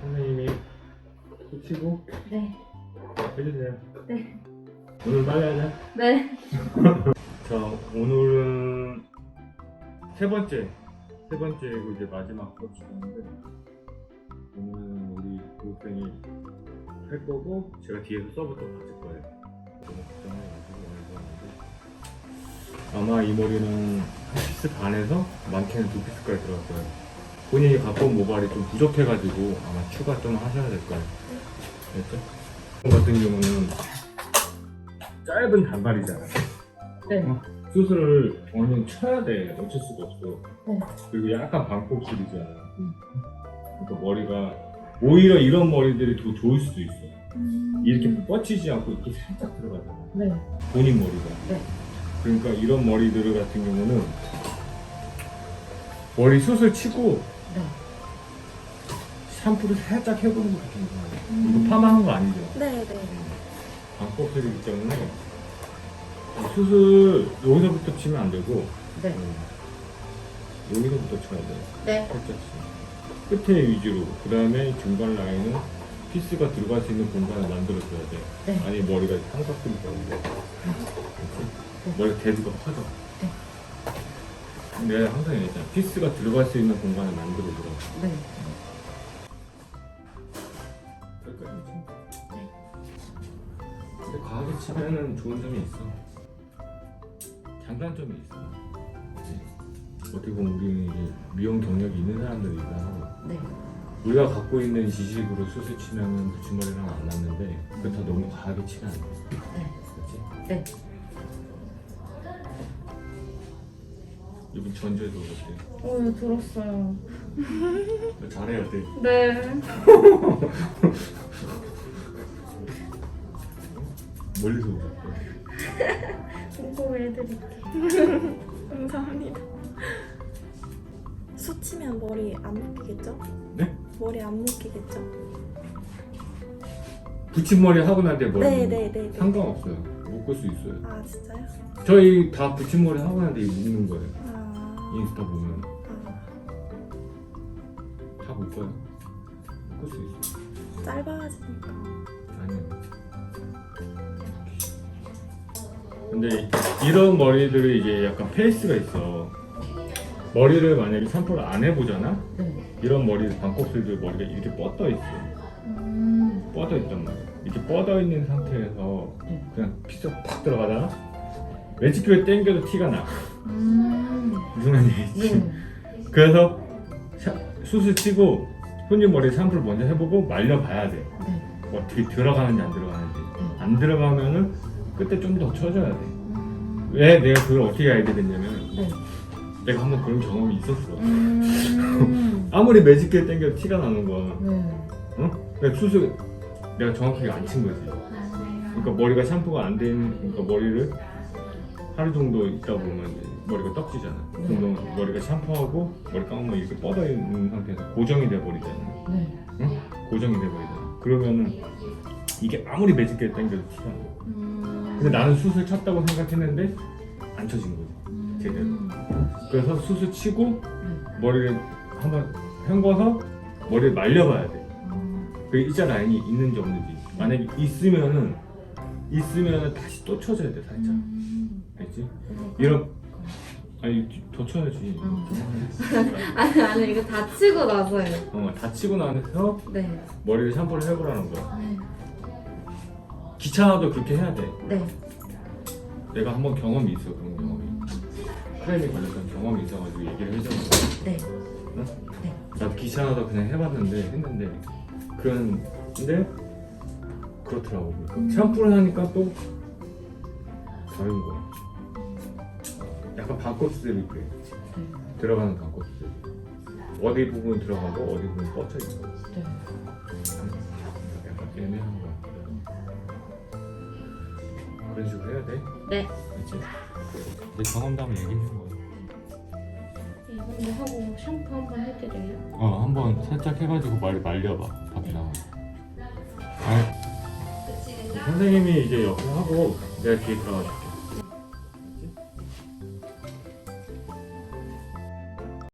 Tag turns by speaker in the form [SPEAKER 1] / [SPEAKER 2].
[SPEAKER 1] 선생님이 붙이고
[SPEAKER 2] 네.
[SPEAKER 1] 해주세요.
[SPEAKER 2] 네.
[SPEAKER 1] 오늘 빨리 하자.
[SPEAKER 2] 네.
[SPEAKER 1] 자, 오늘은 세 번째, 세 번째고 이제 마지막 수업 시간인데 오늘은 우리 교육생이 할 거고 제가 뒤에서 서브도 받을 거예요. 너무 걱정해가지고 오늘 하는데 아마 이 머리는 한 피스 반에서 많게는 두 피스까지 들어갈 거예요. 본인이 갖고 온 모발이 좀 부족해가지고 아마 추가 좀 하셔야 될 거예요. 됐죠? 저 같은 경우는 짧은 단발이잖아요.
[SPEAKER 2] 네.
[SPEAKER 1] 수술을 원인 쳐야 돼. 어쩔 수가 없어.
[SPEAKER 2] 네.
[SPEAKER 1] 그리고 약간 반곱슬이잖아. 그러니까 머리가 오히려 이런 머리들이 더 좋을 수도 있어. 이렇게 뻗치지 않고 이렇게 살짝 들어가잖아.
[SPEAKER 2] 네.
[SPEAKER 1] 본인 머리가.
[SPEAKER 2] 네.
[SPEAKER 1] 그러니까 이런 머리들 같은 경우는 머리 수술 치고
[SPEAKER 2] 네.
[SPEAKER 1] 샴푸를 살짝 해보는 것도 괜찮아요.
[SPEAKER 2] 음.
[SPEAKER 1] 이거 파마한 거 아니죠?
[SPEAKER 3] 네, 네.
[SPEAKER 1] 반곱슬이기 때문에 수술 여기서부터 치면 안 되고
[SPEAKER 2] 네.
[SPEAKER 1] 음, 여기서부터 쳐야 돼.
[SPEAKER 2] 네.
[SPEAKER 1] 살짝 치. 끝에 위주로. 그 다음에 중간 라인은 피스가 들어갈 수 있는 공간을 만들어줘야 돼.
[SPEAKER 2] 네.
[SPEAKER 1] 아니 머리가 삼각김이 되는데. 머리 대두가 커져.
[SPEAKER 2] 네.
[SPEAKER 1] 항상 얘기했잖아. 피스가 들어갈 수 있는 공간을 만들어주라고.
[SPEAKER 2] 네.
[SPEAKER 1] 여기까지 치. 근데 과하게 치면은 좋은 점이 있어. 장단점이 있어. 그치? 어떻게 보면 우리는 이제 미용 경력이 있는 사람들이라
[SPEAKER 2] 네.
[SPEAKER 1] 우리가 갖고 있는 지식으로 수술 치면은 붙임머리랑 안 맞는데 그렇다 너무 과하게 치면 안 돼.
[SPEAKER 2] 네.
[SPEAKER 1] 그렇지?
[SPEAKER 2] 네.
[SPEAKER 1] 이분 전주에도 오셨대.
[SPEAKER 2] 어, 예, 들었어요.
[SPEAKER 1] 너 잘해야 돼.
[SPEAKER 2] 네.
[SPEAKER 1] 멀리서 오셨대.
[SPEAKER 2] 공부해드릴게요.
[SPEAKER 3] 감사합니다. 수치면 머리 안 묶이겠죠?
[SPEAKER 1] 네?
[SPEAKER 3] 머리 안 묶이겠죠?
[SPEAKER 1] 붙임머리 하고 날때 머리
[SPEAKER 3] 네, 네, 네. 네.
[SPEAKER 1] 상관없어요. 묶을 수 있어요.
[SPEAKER 3] 아, 진짜요?
[SPEAKER 1] 저희 다 붙임머리 하고 이거 묶는 거예요.
[SPEAKER 3] 아,
[SPEAKER 1] 인스타 보면 아다 묶어요. 묶을 수 있어요.
[SPEAKER 3] 짧아지니까.
[SPEAKER 1] 아니요. 근데 이런 머리들이 이제 약간 페이스가 있어. 머리를 만약에 샴푸를 안 해보잖아?
[SPEAKER 2] 네.
[SPEAKER 1] 이런 머리, 반곱슬들 머리가 이렇게 뻗어 있어.
[SPEAKER 2] 음.
[SPEAKER 1] 뻗어 있단 말이야. 이렇게 뻗어 있는 상태에서
[SPEAKER 2] 네.
[SPEAKER 1] 그냥 피스가 팍 들어가잖아? 왼쪽에 당겨도 티가 나.
[SPEAKER 2] 음.
[SPEAKER 1] 무슨 말인지.
[SPEAKER 2] 네.
[SPEAKER 1] 그래서 샤- 수술 치고 손님 머리 샴푸를 먼저 해보고 말려봐야 돼.
[SPEAKER 2] 네.
[SPEAKER 1] 어떻게 들어가는지 안 들어가는지.
[SPEAKER 2] 네.
[SPEAKER 1] 안 들어가면은 끝에 좀더 쳐줘야 돼.
[SPEAKER 2] 음.
[SPEAKER 1] 왜 내가 그걸 어떻게 알게 됐냐면
[SPEAKER 2] 네.
[SPEAKER 1] 내가 한번 그런 경험이 있었어.
[SPEAKER 2] 음.
[SPEAKER 1] 아무리 매직게 당겨도 티가 나는 거야.
[SPEAKER 2] 네.
[SPEAKER 1] 응? 그러니까 수술 내가 정확하게 안 친 거지. 그러니까 머리가 샴푸가 안 된, 그러니까 머리를 하루 정도 있다 보면 이제 머리가 떡지잖아. 그럼 너 머리가 샴푸하고 머리 감으면 이렇게 뻗어 있는 상태에서 고정이 돼 버리잖아.
[SPEAKER 2] 네.
[SPEAKER 1] 고정이 돼 버리잖아. 그러면은 이게 아무리 매직게 당겨도 티가 나.
[SPEAKER 2] 음.
[SPEAKER 1] 근데 나는 수술 쳤다고 생각했는데 안 쳐진 거지.
[SPEAKER 2] 음.
[SPEAKER 1] 제대로. 그래서 수술 치고
[SPEAKER 2] 네.
[SPEAKER 1] 머리를 한번 헹궈서 머리를 말려봐야 돼.
[SPEAKER 2] 음.
[SPEAKER 1] 그 일자 라인이 있는지 없는지. 만약에 있으면은 있으면은 다시 또 쳐줘야 돼 살짝.
[SPEAKER 2] 음.
[SPEAKER 1] 알지? 이런 아니 더 쳐야지.
[SPEAKER 2] 어. 아니 아니 이거 다치고 나서요.
[SPEAKER 1] 어 다치고 나서
[SPEAKER 2] 네.
[SPEAKER 1] 머리를 샴푸를 해보라는 거야.
[SPEAKER 2] 네.
[SPEAKER 1] 귀찮아도 그렇게 해야 돼.
[SPEAKER 2] 네.
[SPEAKER 1] 내가 한번 경험이 있어 그런 경험이. 크레임이 걸렸던 경험이 있어가지고 얘기를 해줬는데
[SPEAKER 2] 네.
[SPEAKER 1] 응?
[SPEAKER 2] 네.
[SPEAKER 1] 나도 귀찮아서 그냥 해봤는데 했는데 그런 근데 그렇더라고.
[SPEAKER 2] 음.
[SPEAKER 1] 샴푸를 하니까 또 다른 거야. 약간 반곱슬 이렇게
[SPEAKER 2] 네.
[SPEAKER 1] 들어가는 반곱슬. 어디 부분 들어가고 어디 부분 뻗쳐 있어.
[SPEAKER 2] 네.
[SPEAKER 1] 약간 애매한 거야. 그런 식으로 해야 돼.
[SPEAKER 2] 네.
[SPEAKER 1] 그렇지? 내 경험담을 얘기해 준 거야.
[SPEAKER 2] 이번에 하고 샴푸 한번 해드려요.
[SPEAKER 1] 어, 한번 살짝 해가지고 말 말려봐. 답이 나와. 아, 선생님이 이제 옆에 하고 내가 뒤에 들어가줄게.